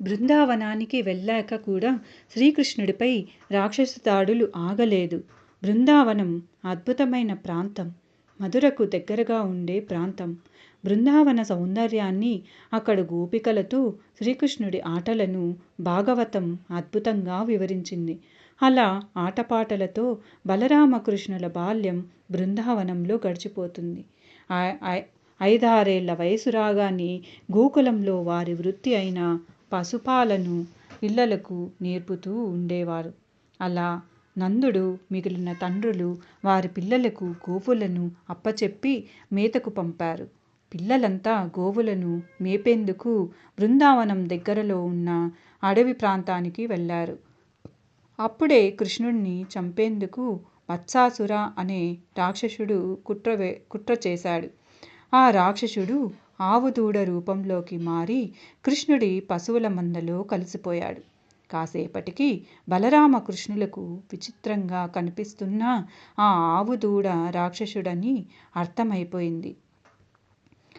బృందావనానికి వెళ్ళాక కూడా శ్రీకృష్ణుడిపై రాక్షస దాడులు ఆగలేదు. బృందావనం అద్భుతమైన ప్రాంతం. మధురకు దగ్గరగా ఉండే ప్రాంతం. బృందావన సౌందర్యాన్ని అక్కడ గోపికలతో శ్రీకృష్ణుడి ఆటలను భాగవతం అద్భుతంగా వివరించింది. అలా ఆటపాటలతో బలరామకృష్ణుల బాల్యం బృందావనంలో గడిచిపోతుంది. ఐదారేళ్ళ వయసు రాగానే గోకులంలో వారి వృత్తి అయిన పశుపాలను పిల్లలకు నేర్పుతూ ఉండేవారు. అలా నందుడు మిగిలిన తండ్రులు వారి పిల్లలకు గోవులను అప్పచెప్పి మేతకు పంపారు. పిల్లలంతా గోవులను మేపేందుకు బృందావనం దగ్గరలో ఉన్న అడవి ప్రాంతానికి వెళ్ళారు. అప్పుడే కృష్ణుణ్ణి చంపేందుకు వత్సాసుర అనే రాక్షసుడు కుట్ర కుట్ర చేశాడు. ఆ రాక్షసుడు ఆవు దూడ రూపంలోకి మారి కృష్ణుడి పశువుల మందలో కలిసిపోయాడు. కాసేపటికి బలరామకృష్ణులకు విచిత్రంగా కనిపిస్తున్న ఆ ఆవు దూడ రాక్షసుడని అర్థమైపోయింది.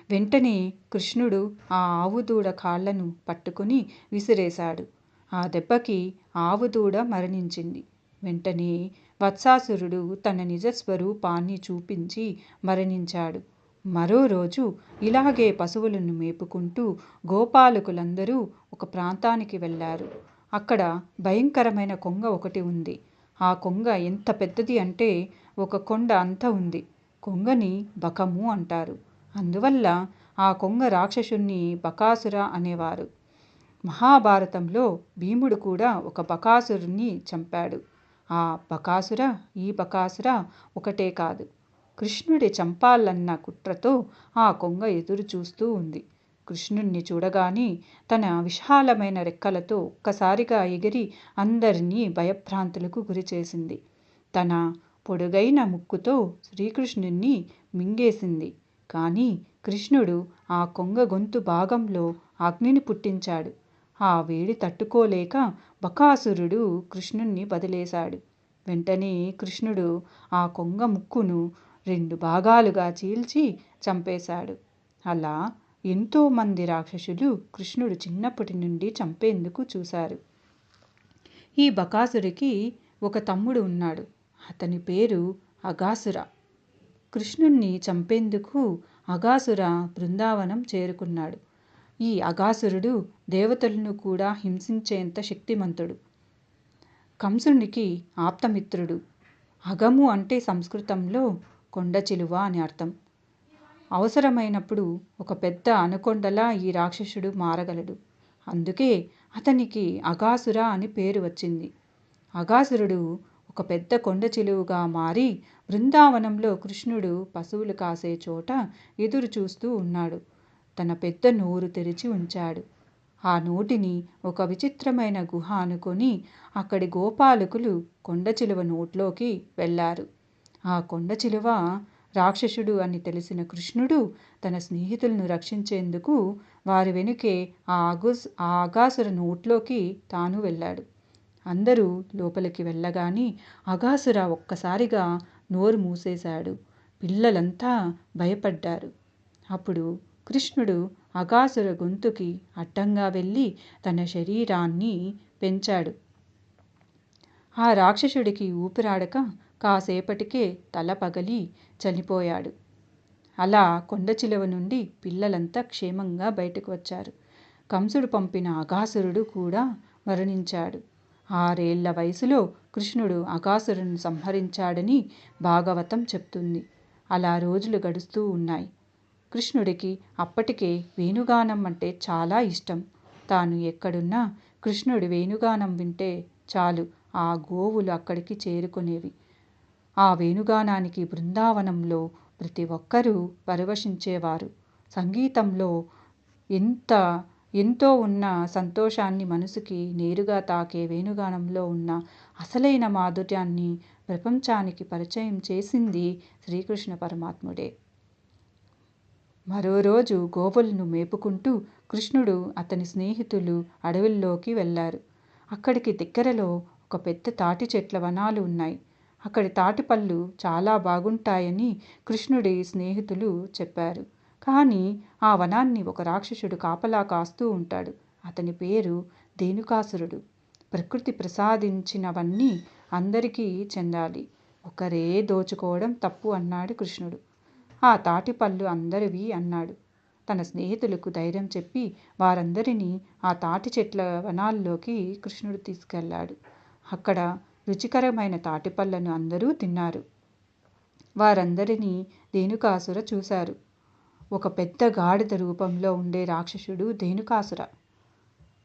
వెంటనే కృష్ణుడు ఆ ఆవు దూడ కాళ్ళను పట్టుకుని విసిరేశాడు. ఆ దెబ్బకి ఆవు దూడ మరణించింది. వెంటనే వత్సాసురుడు తన నిజ స్వరూపాన్ని చూపించి మరణించాడు. మరో రోజు ఇలాగే పశువులను మేపుకుంటూ గోపాలకులందరూ ఒక ప్రాంతానికి వెళ్ళారు. అక్కడ భయంకరమైన కొంగ ఒకటి ఉంది. ఆ కొంగ ఎంత పెద్దది అంటే ఒక కొండ అంత ఉంది. కొంగని బకము అంటారు. అందువల్ల ఆ కొంగ రాక్షసుణ్ణి బకాసుర అనేవారు. మహాభారతంలో భీముడు కూడా ఒక బకాసురుణ్ణి చంపాడు. ఆ బకాసుర ఈ బకాసుర ఒకటే కాదు. కృష్ణుడి చంపాలన్న కుట్రతో ఆ కొంగ ఎదురు చూస్తూ ఉంది. కృష్ణుణ్ణి చూడగానే తన విశాలమైన రెక్కలతో ఒక్కసారిగా ఎగిరి అందరినీ భయభ్రాంతులకు గురిచేసింది తన పొడుగైన ముక్కుతో శ్రీకృష్ణుణ్ణి మింగేసింది. కానీ కృష్ణుడు ఆ కొంగ గొంతు భాగంలో అగ్నిని పుట్టించాడు. ఆ వేడి తట్టుకోలేక బకాసురుడు కృష్ణుణ్ణి వదిలేశాడు. వెంటనే కృష్ణుడు ఆ కొంగ ముక్కును రెండు భాగాలుగా చీల్చి చంపేశాడు. అలా ఎంతోమంది రాక్షసులు కృష్ణుడు చిన్నప్పటి నుండి చంపేందుకు చూశారు. ఈ బకాసురికి ఒక తమ్ముడు ఉన్నాడు. అతని పేరు అగాసుర. కృష్ణుణ్ణి చంపేందుకు అగాసుర బృందావనం చేరుకున్నాడు. ఈ అగాసురుడు దేవతలను కూడా హింసించేంత శక్తిమంతుడు. కంసునికి ఆప్తమిత్రుడు. అగము అంటే సంస్కృతంలో కొండ చిలువ అని అర్థం. అవసరమైనప్పుడు ఒక పెద్ద అనుకొండలా ఈ రాక్షసుడు మారగలడు. అందుకే అతనికి అగాసుర అని పేరు వచ్చింది. అగాసురుడు ఒక పెద్ద కొండ చిలువుగా మారి బృందావనంలో కృష్ణుడు పశువులు కాసే చోట ఎదురు చూస్తూ ఉన్నాడు. తన పెద్ద నోరు తెరిచి ఉంచాడు. ఆ నోటిని ఒక విచిత్రమైన గుహ అనుకొని అక్కడి గోపాలకులు కొండ చిలువ నోట్లోకి వెళ్ళారు. ఆ కొండ చిలువ రాక్షసుడు అని తెలిసిన కృష్ణుడు తన స్నేహితులను రక్షించేందుకు వారి వెనుకే ఆ ఆగుస్ ఆ అగాసుర నోట్లోకి తాను వెళ్ళాడు. అందరూ లోపలికి వెళ్ళగానే అగాసుర ఒక్కసారిగా నోరు మూసేశాడు. పిల్లలంతా భయపడ్డారు. అప్పుడు కృష్ణుడు అగాసుర గొంతుకి అడ్డంగా వెళ్ళి తన శరీరాన్ని పెంచాడు. ఆ రాక్షసుడికి ఊపిరాడక కాసేపటికే తల పగలి చనిపోయాడు. అలా కొండ చిలవ నుండి పిల్లలంతా క్షేమంగా బయటకు వచ్చారు. కంసుడు పంపిన అగాసురుడు కూడా మరణించాడు. ఆరేళ్ళ వయసులో కృష్ణుడు అగాసురుని సంహరించాడని భాగవతం చెప్తుంది. అలా రోజులు గడుస్తూ ఉన్నాయి. కృష్ణుడికి అప్పటికే వేణుగానం అంటే చాలా ఇష్టం. తాను ఎక్కడున్నా కృష్ణుడి వేణుగానం వింటే చాలు ఆ గోవులు అక్కడికి చేరుకునేవి. ఆ వేణుగానానికి బృందావనంలో ప్రతి ఒక్కరూ పరవశించేవారు. సంగీతంలో ఎంత ఎంతో ఉన్న సంతోషాన్ని మనసుకి నేరుగా తాకే వేణుగానంలో ఉన్న అసలైన మాధుర్యాన్ని ప్రపంచానికి పరిచయం చేసింది శ్రీకృష్ణ పరమాత్ముడే. మరో రోజు గోవులను మేపుకుంటూ కృష్ణుడు అతని స్నేహితులు అడవుల్లోకి వెళ్ళారు. అక్కడికి దగ్గరలో ఒక పెద్ద తాటి చెట్ల వనాలు ఉన్నాయి. అక్కడి తాటిపళ్ళు చాలా బాగుంటాయని కృష్ణుడి స్నేహితులు చెప్పారు. కానీ ఆ వనాన్ని ఒక రాక్షసుడు కాపలా కాస్తూ ఉంటాడు. అతని పేరు ధేనుకాసురుడు. ప్రకృతి ప్రసాదించినవన్నీ అందరికీ చెందాలి. ఒకరే దోచుకోవడం తప్పు అన్నాడు కృష్ణుడు. ఆ తాటిపళ్ళు అందరివి అన్నాడు. తన స్నేహితులకు ధైర్యం చెప్పి వారందరినీ ఆ తాటి చెట్ల వనాల్లోకి కృష్ణుడు తీసుకెళ్ళాడు అక్కడ రుచికరమైన తాటిపళ్ళను అందరూ తిన్నారు. వారందరినీ ధేనుకాసుర చూశారు. ఒక పెద్ద గాడిద రూపంలో ఉండే రాక్షసుడు ధేనుకాసుర.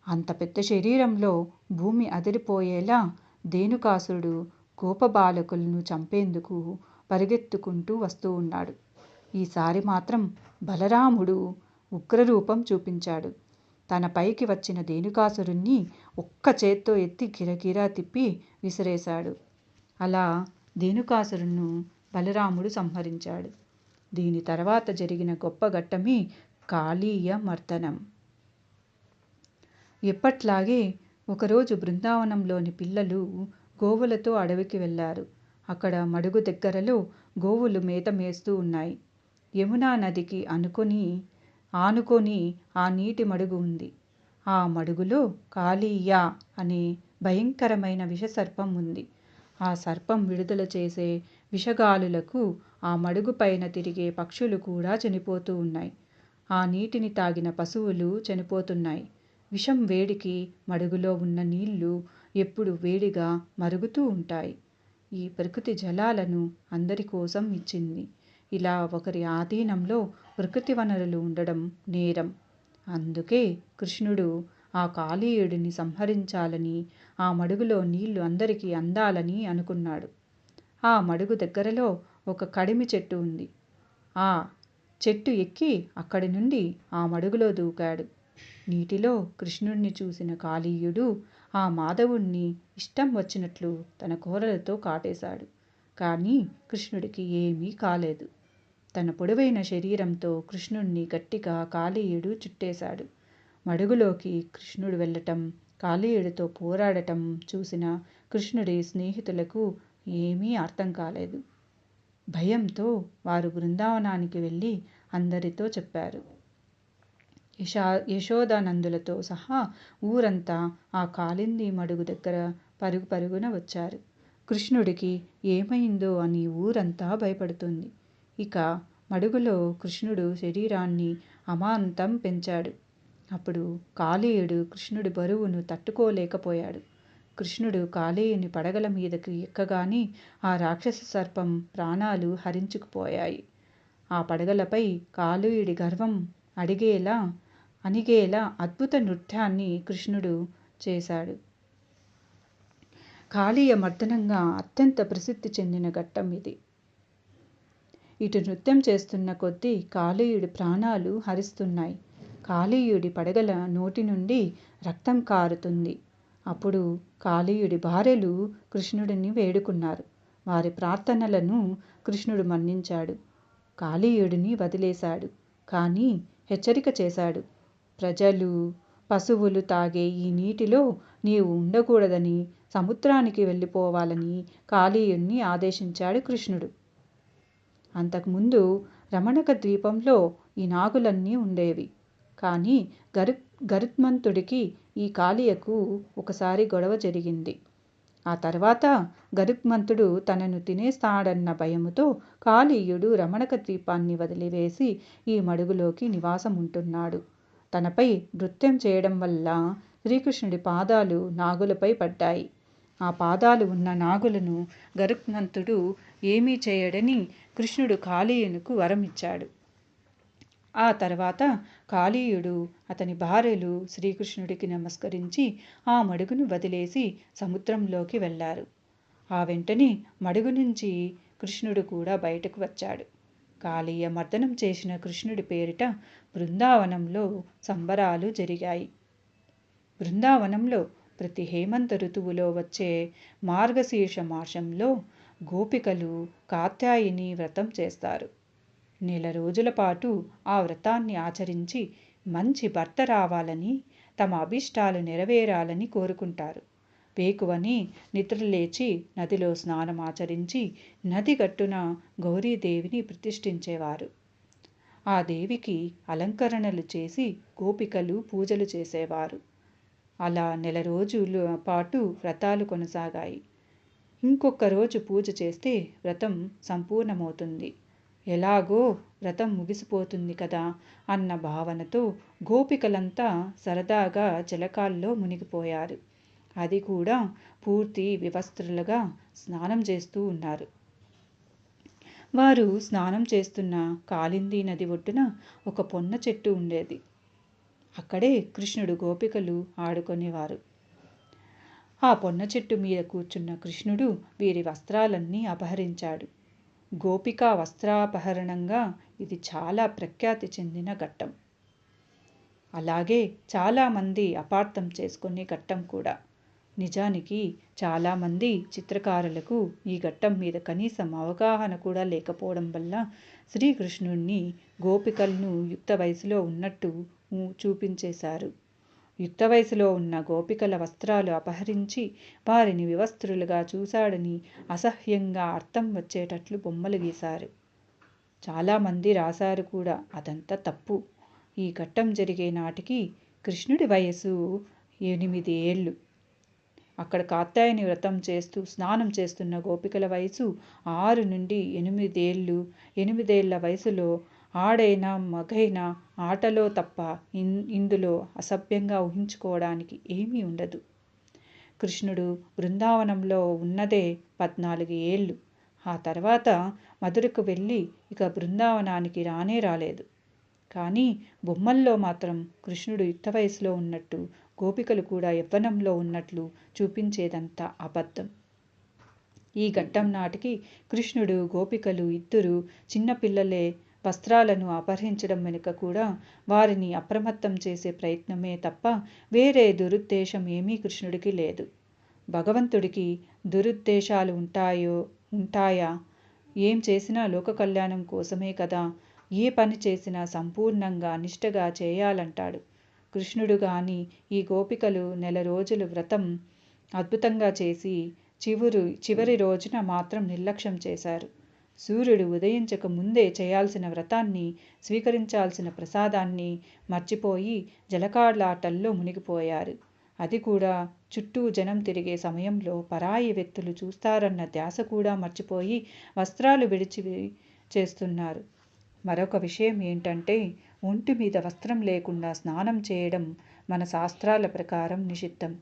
అంత పెద్ద శరీరంలో భూమి అదిరిపోయేలా ధేనుకాసురుడు గోపబాలకులను చంపేందుకు పరిగెత్తుకుంటూ వస్తూ ఉన్నాడు. ఈసారి మాత్రం బలరాముడు ఉగ్రరూపం చూపించాడు. తన పైకి వచ్చిన ధేనుకాసురుణ్ణి ఒక్క చేత్తో ఎత్తి గిరగిరా తిప్పి విసిరేశాడు. అలా ధేనుకాసురుణ్ణు బలరాముడు సంహరించాడు. దీని తర్వాత జరిగిన గొప్ప ఘట్టమే కాళీయ మర్దనం ఎప్పట్లాగే ఒకరోజు బృందావనంలోని పిల్లలు గోవులతో అడవికి వెళ్ళారు. అక్కడ మడుగు దగ్గరలో గోవులు మేత మేస్తూ ఉన్నాయి. యమునా నదికి అనుకొని ఆనుకొని ఆ నీటి మడుగు ఉంది. ఆ మడుగులో కాళీయ అనే భయంకరమైన విషసర్పం ఉంది. ఆ సర్పం విడుదల చేసే విషగాలులకు ఆ మడుగు పైన తిరిగే పక్షులు కూడా చనిపోతూ ఉన్నాయి. ఆ నీటిని తాగిన పశువులు చనిపోతున్నాయి. విషం వేడికి మడుగులో ఉన్న నీళ్ళు ఎప్పుడు వేడిగా మరుగుతూ ఉంటాయి. ఈ ప్రకృతి జలాలను అందరి కోసం ఇచ్చింది. ఇలా ఒకరి ఆధీనంలో ప్రకృతి వనరులు ఉండడం నేరం. అందుకే కృష్ణుడు ఆ కాళీయుడిని సంహరించాలని ఆ మడుగులో నీళ్ళు అందరికీ అందాలని అనుకున్నాడు. ఆ మడుగు దగ్గరలో ఒక కడిమి చెట్టు ఉంది. ఆ చెట్టు ఎక్కి అక్కడి నుండి ఆ మడుగులో దూకాడు. నీటిలో కృష్ణుడిని చూసిన కాళీయుడు ఆ మాధవుణ్ణి ఇష్టం వచ్చినట్లు తన కోరలతో కాటేశాడు. కానీ కృష్ణుడికి ఏమీ కాలేదు. తన పొడవైన శరీరంతో కృష్ణుణ్ణి గట్టిగా కాళీయుడు చుట్టేశాడు. మడుగులోకి కృష్ణుడు వెళ్ళటం కాళీయుడితో పోరాడటం చూసిన కృష్ణుడి స్నేహితులకు ఏమీ అర్థం కాలేదు. భయంతో వారు బృందావనానికి వెళ్ళి అందరితో చెప్పారు. యశా యశోదానందులతో సహా ఊరంతా ఆ కాలింది మడుగు దగ్గర పరుగు పరుగున వచ్చారు. కృష్ణుడికి ఏమైందో అని ఊరంతా భయపడుతుంది. ఇక మడుగులో కృష్ణుడు శరీరాన్ని అమాంతం పెంచాడు. అప్పుడు కాలేయుడు కృష్ణుడి బరువును తట్టుకోలేకపోయాడు. కృష్ణుడు కాలేయుని పడగల మీదకి ఎక్కగానే ఆ రాక్షస సర్పం ప్రాణాలు హరించుకుపోయాయి. ఆ పడగలపై కాలేయుడి గర్వం అడిగేలా అణిగేలా అద్భుత నృత్యాన్ని కృష్ణుడు చేశాడు. కాళీయ మర్దనంగా అత్యంత ప్రసిద్ధి చెందిన ఘట్టం ఇది. ఇటు నృత్యం చేస్తున్న కొద్దీ కాళీయుడి ప్రాణాలు హరిస్తున్నాయి. కాళీయుడి పడగల నోటి నుండి రక్తం కారుతుంది. అప్పుడు కాళీయుడి భార్యలు కృష్ణుడిని వేడుకున్నారు. వారి ప్రార్థనలను కృష్ణుడు మన్నించాడు. కాళీయుడిని వదిలేశాడు. కానీ హెచ్చరిక చేశాడు. ప్రజలు పశువులు తాగే ఈ నీటిలో నీవు ఉండకూడదని సముద్రానికి వెళ్ళిపోవాలని కాళీయుణ్ణి ఆదేశించాడు కృష్ణుడు. అంతకుముందు రమణక ద్వీపంలో ఈ నాగులన్నీ ఉండేవి. కానీ గరు గరుత్మంతుడికి ఈ కాళీయకు ఒకసారి గొడవ జరిగింది. ఆ తర్వాత గరుత్మంతుడు తనను తినేస్తాడన్న భయముతో కాళీయుడు రమణక ద్వీపాన్ని వదిలివేసి ఈ మడుగులోకి నివాసం ఉంటున్నాడు తనపై నృత్యం చేయడం వల్ల శ్రీకృష్ణుడి పాదాలు నాగులపై పడ్డాయి. ఆ పాదాలు ఉన్న నాగులను గరుత్మంతుడు ఏమీ చేయడని కృష్ణుడు కాళీయునికి వరం ఇచ్చాడు ఆ తర్వాత కాళీయుడు అతని భార్యలు శ్రీకృష్ణుడికి నమస్కరించి ఆ మడుగును వదిలేసి సముద్రంలోకి వెళ్ళారు. ఆ వెంటనే మడుగు నుంచి కృష్ణుడు కూడా బయటకు వచ్చాడు. కాళీయ మర్దనం చేసిన కృష్ణుడి పేరిట బృందావనంలో సంబరాలు జరిగాయి. బృందావనంలో ప్రతి హేమంత ఋతువులో వచ్చే మార్గశీర్ష మాసంలో గోపికలు కాత్యాయిని వ్రతం చేస్తారు. నెల రోజుల పాటు ఆ వ్రతాన్ని ఆచరించి మంచి భర్త రావాలని తమ అభిష్టాలు నెరవేరాలని కోరుకుంటారు. వేకువని నిద్రలేచి నదిలో స్నానం ఆచరించి నది గట్టున గౌరీదేవిని ప్రతిష్ఠించేవారు. ఆ దేవికి అలంకరణలు చేసి గోపికలు పూజలు చేసేవారు. అలా నెల రోజుల పాటు వ్రతాలు కొనసాగాయి. ఇంకొక రోజు పూజ చేస్తే వ్రతం సంపూర్ణమవుతుంది. ఎలాగో వ్రతం ముగిసిపోతుంది కదా అన్న భావనతో గోపికలంతా సరదాగా జలకాల్లో మునిగిపోయారు. అది కూడా పూర్తి వివస్త్రులుగా స్నానం చేస్తూ ఉన్నారు. వారు స్నానం చేస్తున్న కాలింది నది ఒడ్డున ఒక పొన్న చెట్టు ఉండేది. అక్కడే కృష్ణుడు గోపికలు ఆడుకునేవారు. ఆ పొన్న చెట్టు మీద కూర్చున్న కృష్ణుడు వీరి వస్త్రాలన్నీ అపహరించాడు. గోపికా వస్త్రాపహరణంగా ఇది చాలా ప్రఖ్యాతి చెందిన ఘట్టం. అలాగే చాలామంది అపార్థం చేసుకునే ఘట్టం కూడా. నిజానికి చాలామంది చిత్రకారులకు ఈ ఘట్టం మీద కనీసం అవగాహన కూడా లేకపోవడం వల్ల శ్రీకృష్ణుణ్ణి గోపికలను యుక్త వయసులో ఉన్నట్టు చూపించేశారు. యుక్త వయసులో ఉన్న గోపికల వస్త్రాలు అపహరించి వారిని వివస్త్రులుగా చూశాడని అసహ్యంగా అర్థం వచ్చేటట్లు బొమ్మలు గీశారు. చాలామంది రాశారు కూడా. అదంతా తప్పు. ఈ ఘట్టం జరిగే నాటికి కృష్ణుడి వయసు ఎనిమిది ఏళ్ళు. అక్కడ కాత్యాయని వ్రతం చేస్తూ స్నానం చేస్తున్న గోపికల వయసు ఆరు నుండి ఎనిమిదేళ్ళు ఎనిమిదేళ్ళ వయసులో ఆడైనా మగైనా ఆటలో తప్ప ఇన్ ఇందులో అసభ్యంగా ఊహించుకోవడానికి ఏమీ ఉండదు. కృష్ణుడు బృందావనంలో ఉన్నదే పద్నాలుగు ఏళ్ళు. ఆ తర్వాత మధురకు వెళ్ళి ఇక బృందావనానికి రానే రాలేదు. కానీ బొమ్మల్లో మాత్రం కృష్ణుడు యుక్త వయసులో ఉన్నట్టు గోపికలు కూడా యవ్వనంలో ఉన్నట్లు చూపించేదంతా అబద్ధం. ఈ ఘట్టం నాటికి కృష్ణుడు గోపికలు ఇద్దరు చిన్నపిల్లలే వస్త్రాలను అపహరించడం వెనుక కూడా వారిని అప్రమత్తం చేసే ప్రయత్నమే తప్ప వేరే దురుద్దేశం ఏమీ కృష్ణుడికి లేదు. భగవంతుడికి దురుద్దేశాలు ఉంటాయో ఉంటాయా? ఏం చేసినా లోక కళ్యాణం కోసమే కదా. ఏ పని చేసినా సంపూర్ణంగా నిష్టగా చేయాలంటాడు. కృష్ణుడు గాని ఈ గోపికలు నెల రోజులు వ్రతం అద్భుతంగా చేసి చివరు చివరి రోజున మాత్రం నిర్లక్ష్యం చేశారు. సూర్యుడు ఉదయించక ముందే చేయాల్సిన వ్రతాన్ని స్వీకరించాల్సిన ప్రసాదాన్ని మర్చిపోయి జలకాళ్ళాటల్లో మునిగిపోయారు. అది కూడా చుట్టూ జనం తిరిగే సమయంలో పరాయి వ్యక్తులు చూస్తారన్న ధ్యాస కూడా మర్చిపోయి వస్త్రాలు విడిచి చేస్తున్నారు. మరొక విషయం ఏంటంటే ఒంటి మీద వస్త్రం లేకుండా స్నానం చేయడం మన శాస్త్రాల ప్రకారం నిషిద్ధం.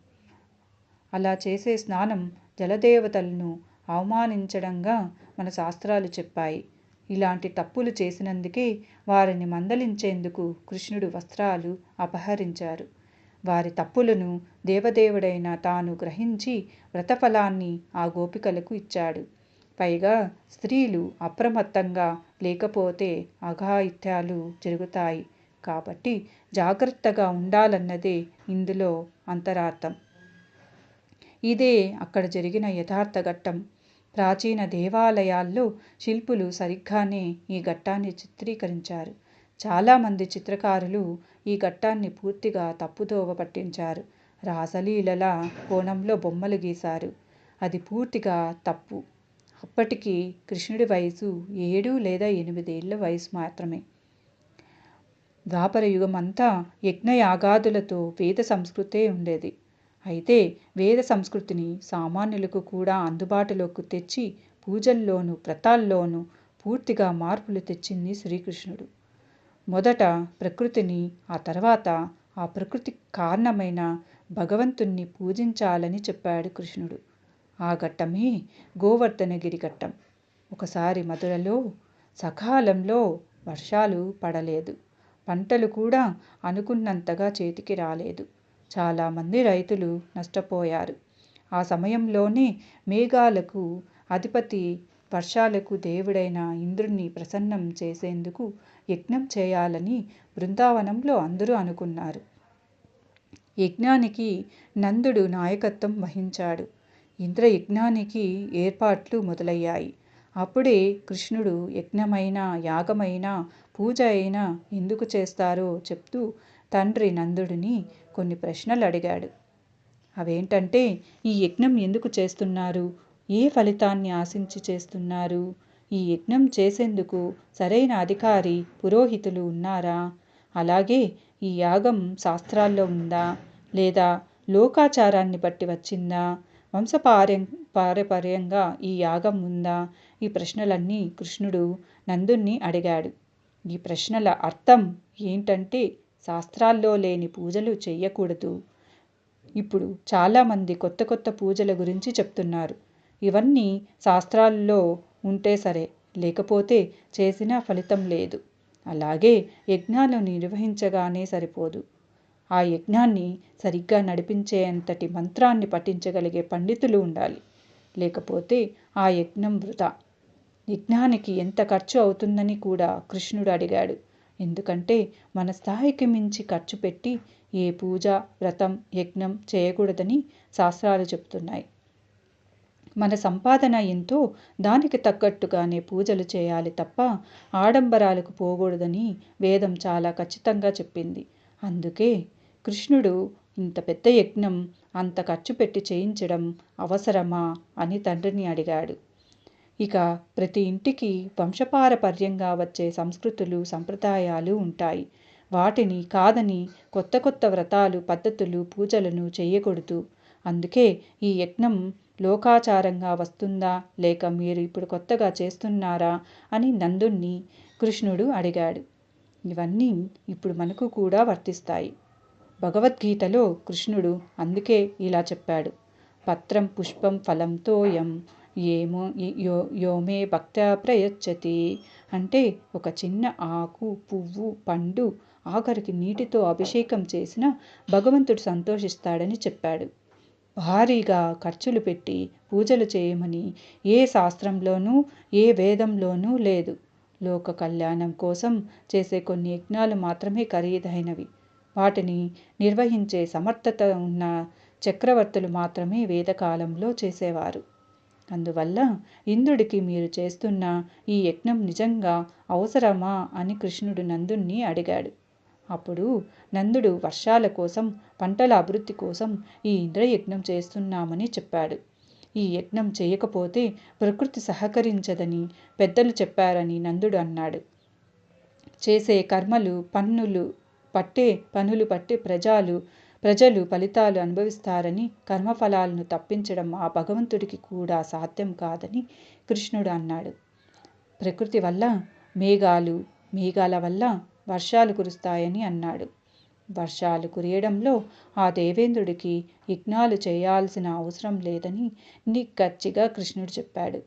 అలా చేసే స్నానం జలదేవతలను అవమానించడంగా మన శాస్త్రాలు చెప్పాయి. ఇలాంటి తప్పులు చేసినందుకే వారిని మందలించేందుకు కృష్ణుడు వస్త్రాలు అపహరించారు. వారి తప్పులను దేవదేవుడైన తాను గ్రహించి వ్రతఫలాన్ని ఆ గోపికలకు ఇచ్చాడు. పైగా స్త్రీలు అప్రమత్తంగా లేకపోతే అఘాయిత్యాలు జరుగుతాయి. కాబట్టి జాగ్రత్తగా ఉండాలన్నదే ఇందులో అంతరార్థం. ఇదే అక్కడ జరిగిన యథార్థ ఘట్టం. ప్రాచీన దేవాలయాల్లో శిల్పులు సరిగ్గానే ఈ ఘట్టాన్ని చిత్రీకరించారు. చాలామంది చిత్రకారులు ఈ ఘట్టాన్ని పూర్తిగా తప్పుదోవ పట్టించారు. రాసలీలల కోణంలో బొమ్మలు గీశారు. అది పూర్తిగా తప్పు. అప్పటికి కృష్ణుడి వయసు ఏడు లేదా ఎనిమిదేళ్ళ వయసు మాత్రమే. ద్వాపర యుగమంతా అంతా యజ్ఞయాగాదులతో వేద సంస్కృతే ఉండేది. అయితే వేద సంస్కృతిని సామాన్యులకు కూడా అందుబాటులోకి తెచ్చి పూజల్లోనూ వ్రతాల్లోనూ పూర్తిగా మార్పులు తెచ్చింది శ్రీకృష్ణుడు. మొదట ప్రకృతిని ఆ తర్వాత ఆ ప్రకృతి కారణమైన భగవంతుణ్ణి పూజించాలని చెప్పాడు కృష్ణుడు. ఆ ఘట్టమే గోవర్ధనగిరి ఘట్టం. ఒకసారి మధురలో సకాలంలో వర్షాలు పడలేదు. పంటలు కూడా అనుకున్నంతగా చేతికి రాలేదు. చాలామంది రైతులు నష్టపోయారు. ఆ సమయంలోనే మేఘాలకు అధిపతి వర్షాలకు దేవుడైన ఇంద్రుణ్ణి ప్రసన్నం చేసేందుకు యజ్ఞం చేయాలని బృందావనంలో అందరూ అనుకున్నారు. యజ్ఞానికి నందుడు నాయకత్వం వహించాడు. ఇంద్రయజ్ఞానికి ఏర్పాట్లు మొదలయ్యాయి. అప్పుడే కృష్ణుడు యజ్ఞమైన యాగమైన పూజ అయినా ఎందుకు చేస్తారో చెప్తూ తండ్రి నందుడిని కొన్ని ప్రశ్నలు అడిగాడు. అవేంటంటే ఈ యజ్ఞం ఎందుకు చేస్తున్నారు? ఏ ఫలితాన్ని ఆశించి చేస్తున్నారు? ఈ యజ్ఞం చేసేందుకు సరైన అధికారి పురోహితులు ఉన్నారా? అలాగే ఈ యాగం శాస్త్రాల్లో ఉందా? లేదా లోకాచారాన్ని బట్టి వచ్చిందా? వంశపార్యం పారపర్యంగా ఈ యాగం ఉందా? ఈ ప్రశ్నలన్నీ కృష్ణుడు నందుణ్ణి అడిగాడు. ఈ ప్రశ్నల అర్థం ఏంటంటే శాస్త్రాల్లో లేని పూజలు చెయ్యకూడదు. ఇప్పుడు చాలామంది కొత్త కొత్త పూజల గురించి చెప్తున్నారు. ఇవన్నీ శాస్త్రాల్లో ఉంటే సరే లేకపోతే చేసినా ఫలితం లేదు. అలాగే యజ్ఞాలు నిర్వహించగానే సరిపోదు. ఆ యజ్ఞాన్ని సరిగ్గా నడిపించేంతటి మంత్రాన్ని పఠించగలిగే పండితులు ఉండాలి. లేకపోతే ఆ యజ్ఞం వృధా. యజ్ఞానికి ఎంత ఖర్చు అవుతుందని కూడా కృష్ణుడు అడిగాడు. ఎందుకంటే మన స్థాయికి మించి ఖర్చు పెట్టి ఏ పూజ వ్రతం యజ్ఞం చేయకూడదని శాస్త్రాలు చెప్తున్నాయి మన సంపాదన ఎంతో దానికి తగ్గట్టుగానే పూజలు చేయాలి తప్ప ఆడంబరాలకు పోకూడదని వేదం చాలా ఖచ్చితంగా చెప్పింది. అందుకే కృష్ణుడు ఇంత పెద్ద యజ్ఞం అంత ఖర్చు పెట్టి చేయించడం అవసరమా అని తండ్రిని అడిగాడు. ఇక ప్రతి ఇంటికి వంశపారపర్యంగా వచ్చే సంస్కృతులు సంప్రదాయాలు ఉంటాయి. వాటిని కాదని కొత్త కొత్త వ్రతాలు పద్ధతులు పూజలను చేయకూడదు. అందుకే ఈ యజ్ఞం లోకాచారంగా వస్తుందా లేక మీరు ఇప్పుడు కొత్తగా చేస్తున్నారా అని నందుణ్ణి కృష్ణుడు అడిగాడు. ఇవన్నీ ఇప్పుడు మనకు కూడా వర్తిస్తాయి. భగవద్గీతలో కృష్ణుడు అందుకే ఇలా చెప్పాడు. పత్రం పుష్పం ఫలంతోయం ఏమో యో యోమే భక్త ప్రయచ్చతి. అంటే ఒక చిన్న ఆకు పువ్వు పండు ఆఖరికి నీటితో అభిషేకం చేసిన భగవంతుడు సంతోషిస్తాడని చెప్పాడు. భారీగా ఖర్చులు పెట్టి పూజలు చేయమని ఏ శాస్త్రంలోనూ ఏ వేదంలోనూ లేదు. లోక కళ్యాణం కోసం చేసే కొన్ని యజ్ఞాలు మాత్రమే ఖరీదైనవి. వాటిని నిర్వహించే సమర్థత ఉన్న చక్రవర్తులు మాత్రమే వేదకాలంలో చేసేవారు. అందువల్ల ఇంద్రుడికి మీరు చేస్తున్న ఈ యజ్ఞం నిజంగా అవసరమా అని కృష్ణుడు నందుణ్ణి అడిగాడు. అప్పుడు నందుడు వర్షాల కోసం పంటల అభివృద్ధి కోసం ఈ ఇంద్రయజ్ఞం చేస్తున్నామని చెప్పాడు. ఈ యజ్ఞం చేయకపోతే ప్రకృతి సహకరించదని పెద్దలు చెప్పారని నందుడు అన్నాడు. చేసే కర్మలు పన్నులు పట్టే పనులు పట్టే ప్రజలు ప్రజలు ఫలితాలు అనుభవిస్తారని కర్మఫలాలను తప్పించడం ఆ భగవంతుడికి కూడా సాధ్యం కాదని కృష్ణుడు అన్నాడు. ప్రకృతి వల్ల మేఘాలు మేఘాల వల్ల వర్షాలు కురుస్తాయని అన్నాడు. వర్షాలు కురియడంలో ఆ దేవేంద్రుడికి యజ్ఞాలు చేయాల్సిన అవసరం లేదని నిక్కచ్చిగా కృష్ణుడు చెప్పాడు.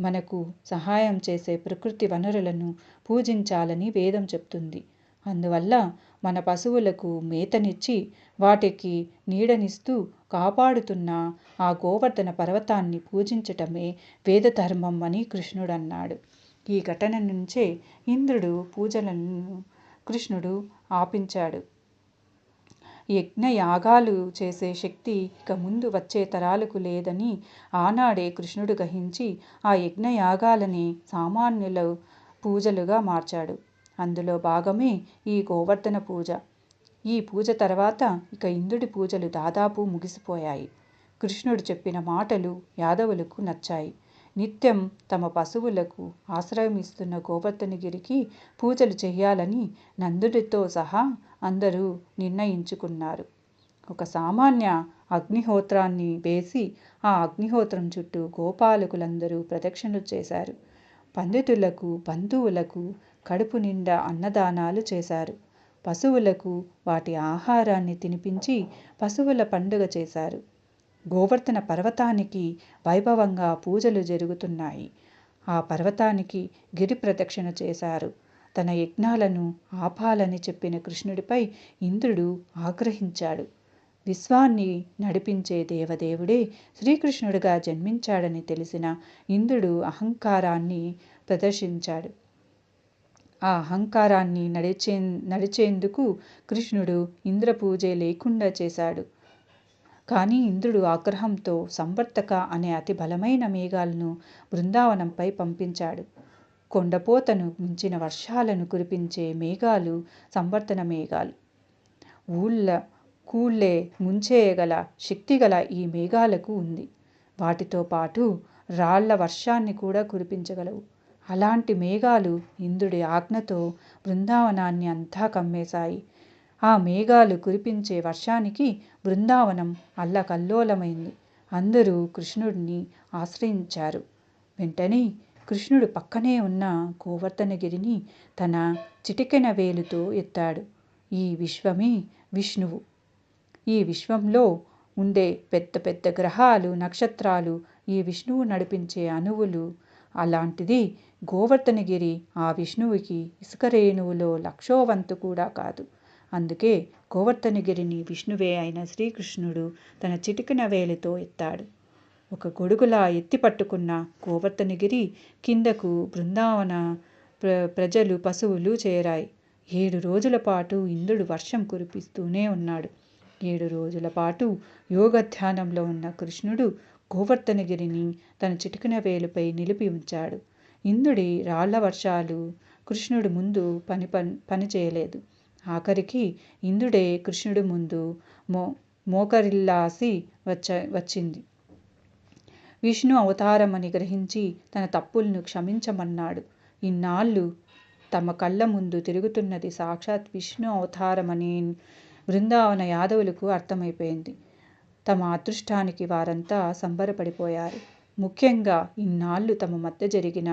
మనకు సహాయం చేసే ప్రకృతి వనరులను పూజించాలని వేదం చెప్తుంది. అందువల్ల మన పశువులకు మేతనిచ్చి వాటికి నీడనిస్తూ కాపాడుతున్న ఆ గోవర్ధన పర్వతాన్ని పూజించటమే వేదధర్మం అని కృష్ణుడు అన్నాడు ఈ ఘటన నుంచే ఇంద్రుడు పూజలను కృష్ణుడు ఆపించాడు. యజ్ఞ యాగాలు చేసే శక్తి ఇక ముందు వచ్చే తరాలకు లేదని ఆనాడే కృష్ణుడు గ్రహించి ఆ యజ్ఞ యాగాలని సామాన్యుల పూజలుగా మార్చాడు. అందులో భాగమే ఈ గోవర్ధన పూజ. ఈ పూజ తర్వాత ఇక ఇంద్రుడి పూజలు దాదాపు ముగిసిపోయాయి. కృష్ణుడు చెప్పిన మాటలు యాదవులకు నచ్చాయి. నిత్యం తమ పశువులకు ఆశ్రయమిస్తున్న గోవర్ధనగిరికి పూజలు చేయాలని నందుడితో సహా అందరూ నిర్ణయించుకున్నారు. ఒక సామాన్య అగ్నిహోత్రాన్ని వేసి ఆ అగ్నిహోత్రం చుట్టూ గోపాలకులందరూ ప్రదక్షిణలు చేశారు. పండితులకు బంధువులకు కడుపు నిండా అన్నదానాలు చేశారు. పశువులకు వాటి ఆహారాన్ని తినిపించి పశువుల పండుగ చేశారు. గోవర్ధన పర్వతానికి వైభవంగా పూజలు జరుగుతున్నాయి. ఆ పర్వతానికి గిరి ప్రదక్షిణ చేశారు. తన యజ్ఞాలను ఆపాలని చెప్పిన కృష్ణుడిపై ఇంద్రుడు ఆగ్రహించాడు. విశ్వాన్ని నడిపించే దేవదేవుడే శ్రీకృష్ణుడిగా జన్మించాడని తెలిసిన ఇంద్రుడు అహంకారాన్ని ప్రదర్శించాడు. ఆ అహంకారాన్ని నడిచే నడిచేందుకు కృష్ణుడు ఇంద్రపూజే లేకుండా చేశాడు. కానీ ఇంద్రుడు ఆగ్రహంతో సంవర్తక అనే అతి బలమైన మేఘాలను బృందావనంపై పంపించాడు. కొండపోతను మించిన వర్షాలను కురిపించే మేఘాలు సంవర్తన మేఘాలు. ఊళ్ళ కూళ్ళే ముంచేయగల శక్తిగల ఈ మేఘాలకు ఉంది. వాటితో పాటు రాళ్ళ వర్షాన్ని కూడా కురిపించగలవు. అలాంటి మేఘాలు ఇంద్రుడి ఆజ్ఞతో బృందావనాన్ని అంతా కమ్మేశాయి. ఆ మేఘాలు కురిపించే వర్షానికి బృందావనం అల్లకల్లోలమైంది. అందరూ కృష్ణుడిని ఆశ్రయించారు. వెంటనే కృష్ణుడు పక్కనే ఉన్న గోవర్ధనగిరిని తన చిటికెన వేలుతో ఎత్తాడు. ఈ విశ్వమే విష్ణువు. ఈ విశ్వంలో ఉండే పెద్ద పెద్ద గ్రహాలు నక్షత్రాలు ఈ విష్ణువు నడిపించే అణువులు. అలాంటిది గోవర్ధనగిరి ఆ విష్ణువుకి ఇసుక రేణువులో లక్షో వంతు కూడా కాదు. అందుకే గోవర్ధనగిరిని విష్ణువే అయిన శ్రీకృష్ణుడు తన చిటికిన వేలితో ఎత్తాడు. ఒక గొడుగులా ఎత్తి పట్టుకున్న గోవర్ధనగిరి కిందకు బృందావన ప్ర ప్రజలు పశువులు చేరాయి. ఏడు రోజుల పాటు ఇంద్రుడు వర్షం కురిపిస్తూనే ఉన్నాడు. ఏడు రోజుల పాటు యోగ ధ్యానంలో ఉన్న కృష్ణుడు గోవర్ధనగిరిని తన చిటికిన వేలుపై నిలిపి ఉంచాడు. ఇంద్రుడి రాళ్ళ వర్షాలు కృష్ణుడి ముందు పని పని పని చేయలేదు. ఆఖరికి ఇంద్రుడే కృష్ణుడి ముందు మో మోకరిల్లాసి వచ్చ వచ్చింది. విష్ణు అవతారమని గ్రహించి తన తప్పులను క్షమించమన్నాడు. ఇన్నాళ్ళు తమ కళ్ళ ముందు తిరుగుతున్నది సాక్షాత్ విష్ణు అవతారమని బృందావన యాదవులకు అర్థమైపోయింది. తమ అదృష్టానికి వారంతా సంబరపడిపోయారు. ముఖ్యంగా ఇన్నాళ్ళు తమ మధ్య జరిగిన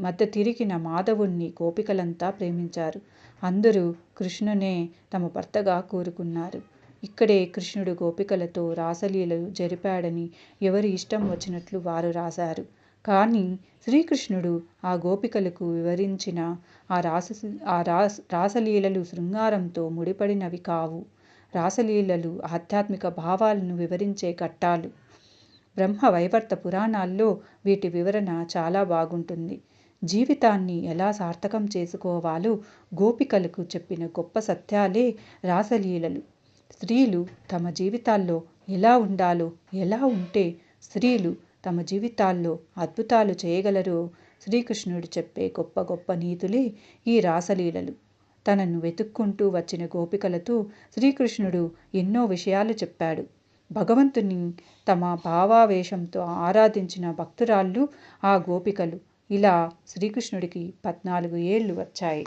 మధ్య తిరిగిన మాధవుణ్ణి గోపికలంతా ప్రేమించారు. అందరూ కృష్ణునే తమ భర్తగా కోరుకున్నారు. ఇక్కడే కృష్ణుడు గోపికలతో రాసలీలలు జరిపాడని ఎవరి ఇష్టం వచ్చినట్లు వారు రాశారు. కానీ శ్రీకృష్ణుడు ఆ గోపికలకు వివరించిన ఆ రాస ఆ రాస రాసలీలలు శృంగారంతో ముడిపడినవి కావు. రాసలీలలు ఆధ్యాత్మిక భావాలను వివరించే ఘట్టాలు. బ్రహ్మ వైవర్త పురాణాల్లో వీటి వివరణ చాలా బాగుంటుంది. జీవితాన్ని ఎలా సార్థకం చేసుకోవాలో గోపికలకు చెప్పిన గొప్ప సత్యాలే రాసలీలలు. స్త్రీలు తమ జీవితాల్లో ఎలా ఉండాలో ఎలా ఉంటే స్త్రీలు తమ జీవితాల్లో అద్భుతాలు చేయగలరో శ్రీకృష్ణుడు చెప్పే గొప్ప గొప్ప నీతులే ఈ రాసలీలలు. తనను వెతుక్కుంటూ వచ్చిన గోపికలతో శ్రీకృష్ణుడు ఎన్నో విషయాలు చెప్పాడు. భగవంతుని తమ భావావేశంతో ఆరాధించిన భక్తురాళ్ళు ఆ గోపికలు. ఇలా శ్రీకృష్ణుడికి పద్నాలుగు ఏళ్ళు వచ్చాయి.